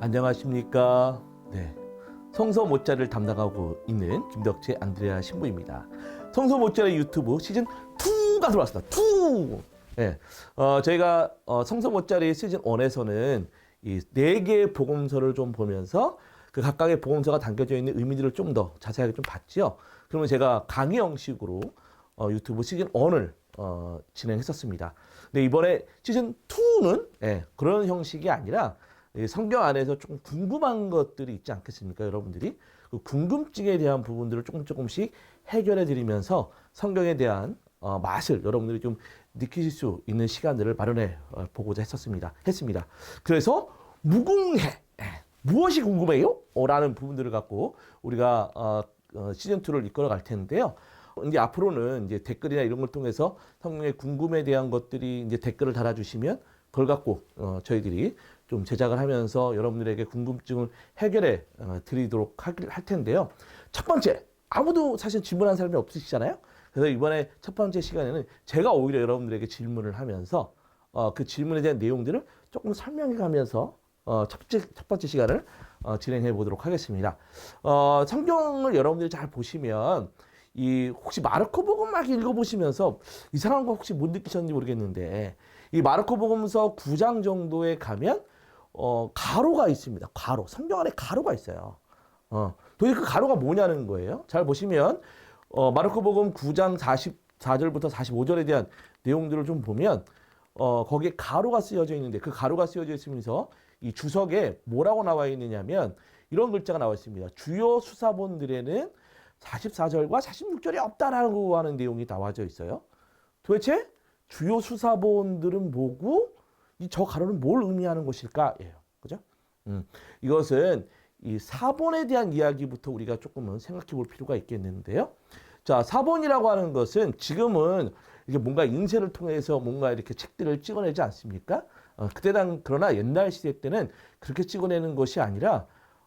안녕하십니까. 네. 성서 모짜를 담당하고 있는 김덕재 안드레아 신부입니다. 성서 모짜의 유튜브 시즌 2가 들어왔습니다. 2! 네. 어, 저희가 어, 성서 모짜리 시즌 1에서는 이 네 개의 복음서를 좀 보면서 그 각각의 복음서가 담겨져 있는 의미들을 좀 더 자세하게 좀 봤지요. 그러면 제가 강의 형식으로 어, 유튜브 시즌 1을 어, 진행했었습니다. 근데 이번에 시즌 2는 예, 그런 형식이 아니라 이 성경 안에서 조금 궁금한 것들이 있지 않겠습니까, 여러분들이? 그 궁금증에 대한 부분들을 조금 조금씩 해결해 드리면서 성경에 대한 어, 맛을 여러분들이 좀 느끼실 수 있는 시간들을 마련해 어, 보고자 했었습니다. 했습니다. 그래서 무궁해 예, 무엇이 궁금해요? 어, 라는 부분들을 갖고 우리가 어, 어, 시즌 2를 이끌어 갈 텐데요. 이제 앞으로는 이제 댓글이나 이런 걸 통해서 성경의 궁금에 대한 것들이 이제 댓글을 달아주시면 그걸 갖고 어, 저희들이 좀 제작을 하면서 여러분들에게 궁금증을 해결해 어, 드리도록 할, 할 텐데요. 첫 번째 아무도 사실 질문한 사람이 없으시잖아요. 그래서 이번에 첫 번째 시간에는 제가 오히려 여러분들에게 질문을 하면서 어, 그 질문에 대한 내용들을 조금 설명해 가면서 어, 첫 번째, 첫 번째 시간을 어, 진행해 보도록 하겠습니다. 어, 성경을 여러분들이 잘 보시면 이 혹시 마르코 복음 막 읽어보시면서 이상한 거 혹시 못 느끼셨는지 모르겠는데 이 마르코 복음서 9장 정도에 가면 어, 가로가 있습니다. 가로. 성경 안에 가로가 있어요. 어, 도대체 그 가로가 뭐냐는 거예요. 잘 보시면 어, 마르코 복음 9장 44절부터 45절에 대한 내용들을 좀 보면 어, 거기에 가로가 쓰여져 있는데 그 가로가 쓰여져 있으면서 이 주석에 뭐라고 나와 있느냐면 이런 글자가 나와 있습니다. 주요 수사본들에는 44절과 46절이 없다라고 하는 내용이 나와져 있어요. 도대체 주요 수사본들은 뭐고 이 저 가로는 뭘 의미하는 것일까? 예요. 그죠? 음, 이것은 이 사본에 대한 이야기부터 우리가 조금은 생각해 볼 필요가 있겠는데요. 자, 사본이라고 하는 것은 지금은 이게 뭔가 인쇄를 통해서 뭔가 이렇게 책들을 찍어내지 않습니까? 어, 그때 당 그러나 옛날 시대 때는 그렇게 찍어내는 것이 아니라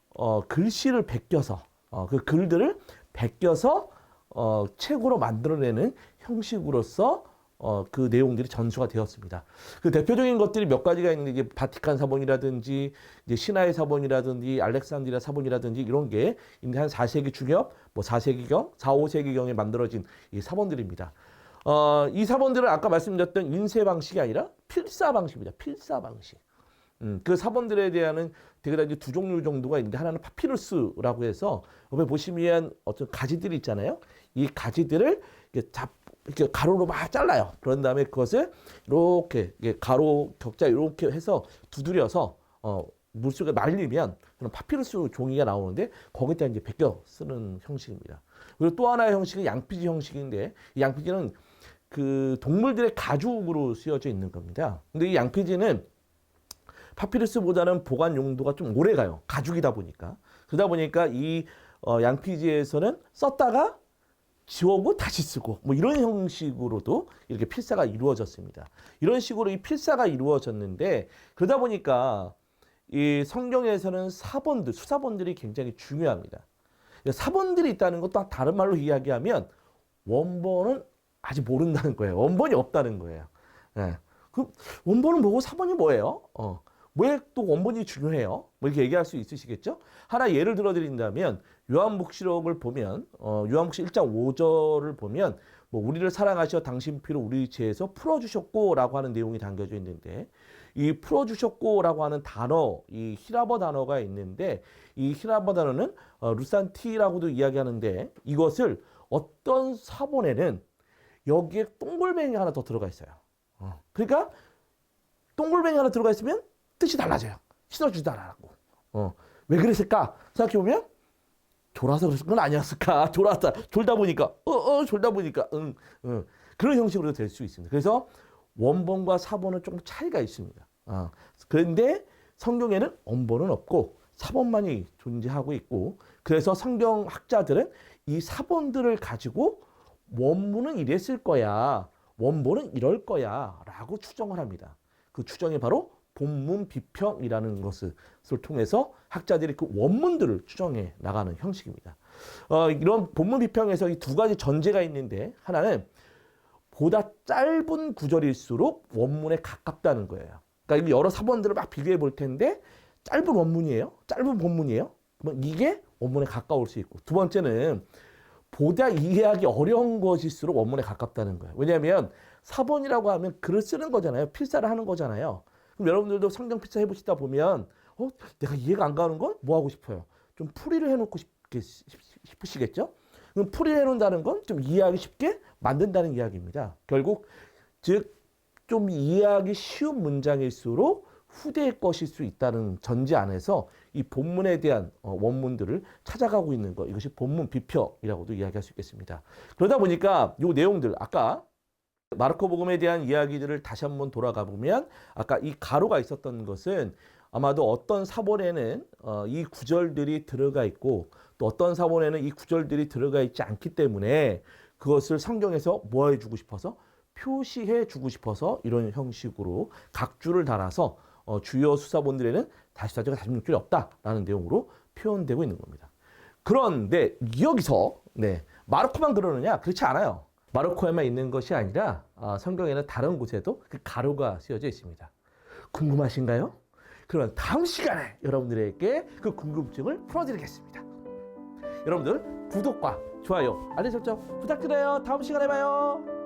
어, 글씨를 베껴서 어, 그 글들을 베껴서 어, 책으로 만들어내는 형식으로서 어, 그 내용들이 전수가 되었습니다. 그 대표적인 것들이 몇 가지가 있는데 이제 바티칸 사본이라든지 이제 신하의 사본이라든지 알렉산드리아 사본이라든지 이런 게 한 4세기 중엽, 뭐 4세기경, 4, 5세기경에 만들어진 이 사본들입니다. 어, 이 사본들은 아까 말씀드렸던 인쇄 방식이 아니라 필사 방식입니다. 필사 방식. 음, 그 사본들에 다 이제 두 종류 정도가 있는데 하나는 파피루스라고 해서 옆에 보시면 어떤 가지들이 있잖아요. 이 가지들을 이렇게 잡 이렇게 가로로 막 잘라요. 그런 다음에 그것을 이렇게 가로 격자 이렇게 해서 두드려서 어 물속에 말리면 그런 파피루스 종이가 나오는데 거기다 이제 베껴 쓰는 형식입니다. 그리고 또 하나의 형식은 양피지 형식인데 이 양피지는 그 동물들의 가죽으로 쓰여져 있는 겁니다. 근데 이 양피지는 파피루스보다는 보관 용도가 좀 오래 가요. 가죽이다 보니까. 그러다 보니까 이 어, 양피지에서는 썼다가 지우고 다시 쓰고 뭐 이런 형식으로도 이렇게 필사가 이루어졌습니다. 이런 식으로 이 필사가 이루어졌는데 그러다 보니까 이 성경에서는 사본들, 수사본들이 굉장히 중요합니다. 사본들이 있다는 것도 다른 말로 이야기하면 원본은 아직 모른다는 거예요. 원본이 없다는 거예요. 예. 그 원본은 뭐고 사본이 뭐예요? 어. 왜 또 원본이 중요해요? 뭐 이렇게 얘기할 수 있으시겠죠? 하나 예를 들어 드린다면 요한복시록을 보면 어, 요한복시 1장 5절을 보면 뭐 우리를 사랑하셔 당신 피로 우리 죄에서 풀어 주셨고라고 하는 내용이 담겨져 있는데 이 풀어 주셨고라고 하는 단어 이 히라버 단어가 있는데 이 히라버 단어는 어, 루산티라고도 이야기하는데 이것을 어떤 사본에는 여기에 동글뱅이 하나 더 들어가 있어요. 어. 그러니까 동글뱅이 하나 들어가 있으면 뜻이 달라져요. 신어주다라고. 어. 왜 그랬을까? 생각해보면, 졸아서 그랬을 건 아니었을까? 졸았다. 졸다 보니까, 어, 어, 졸다 보니까, 응, 응. 그런 형식으로 될 수 있습니다. 그래서 원본과 사본은 조금 차이가 있습니다. 어. 그런데 성경에는 원본은 없고, 사본만이 존재하고 있고, 그래서 성경학자들은 이 사본들을 가지고 원문은 이랬을 거야. 원본은 이럴 거야. 라고 추정을 합니다. 그 추정이 바로 본문 비평이라는 것을 통해서 학자들이 그 원문들을 추정해 나가는 형식입니다. 어, 이런 본문 비평에서 이 두 가지 전제가 있는데 하나는 보다 짧은 구절일수록 원문에 가깝다는 거예요. 그러니까 여러 사본들을 막 비교해 볼 텐데 짧은 원문이에요. 짧은 본문이에요. 그러면 이게 원문에 가까울 수 있고 두 번째는 보다 이해하기 어려운 것일수록 원문에 가깝다는 거예요. 왜냐하면 사본이라고 하면 글을 쓰는 거잖아요. 필사를 하는 거잖아요. 그럼 여러분들도 성경 필사 해보시다 보면 어 내가 이해가 안 가는 건 뭐 하고 싶어요? 좀 풀이를 해놓고 싶, 싶으시겠죠? 그럼 풀이를 해놓는다는 건 좀 이해하기 쉽게 만든다는 이야기입니다. 결국 즉 좀 이해하기 쉬운 문장일수록 후대의 것일 수 있다는 전제 안에서 이 본문에 대한 어, 원문들을 찾아가고 있는 것 이것이 본문 비평이라고도 이야기할 수 있겠습니다. 그러다 보니까 이 내용들 아까 마르코 복음에 대한 이야기들을 다시 한번 돌아가 보면 아까 이 가로가 있었던 것은 아마도 어떤 사본에는 어, 이 구절들이 들어가 있고 또 어떤 사본에는 이 구절들이 들어가 있지 않기 때문에 그것을 성경에서 뭐 해주고 싶어서 표시해 주고 싶어서 이런 형식으로 각줄을 달아서 어, 주요 수사본들에는 다시 사제가 다시 목줄이 없다라는 내용으로 표현되고 있는 겁니다. 그런데 여기서 네, 마르코만 그러느냐? 그렇지 않아요. 마르코에만 있는 것이 아니라 아, 성경에는 다른 곳에도 그 가로가 쓰여져 있습니다. 궁금하신가요? 그러면 다음 시간에 여러분들에게 그 궁금증을 풀어드리겠습니다. 여러분들 구독과 좋아요, 알림 설정 부탁드려요. 다음 시간에 봐요.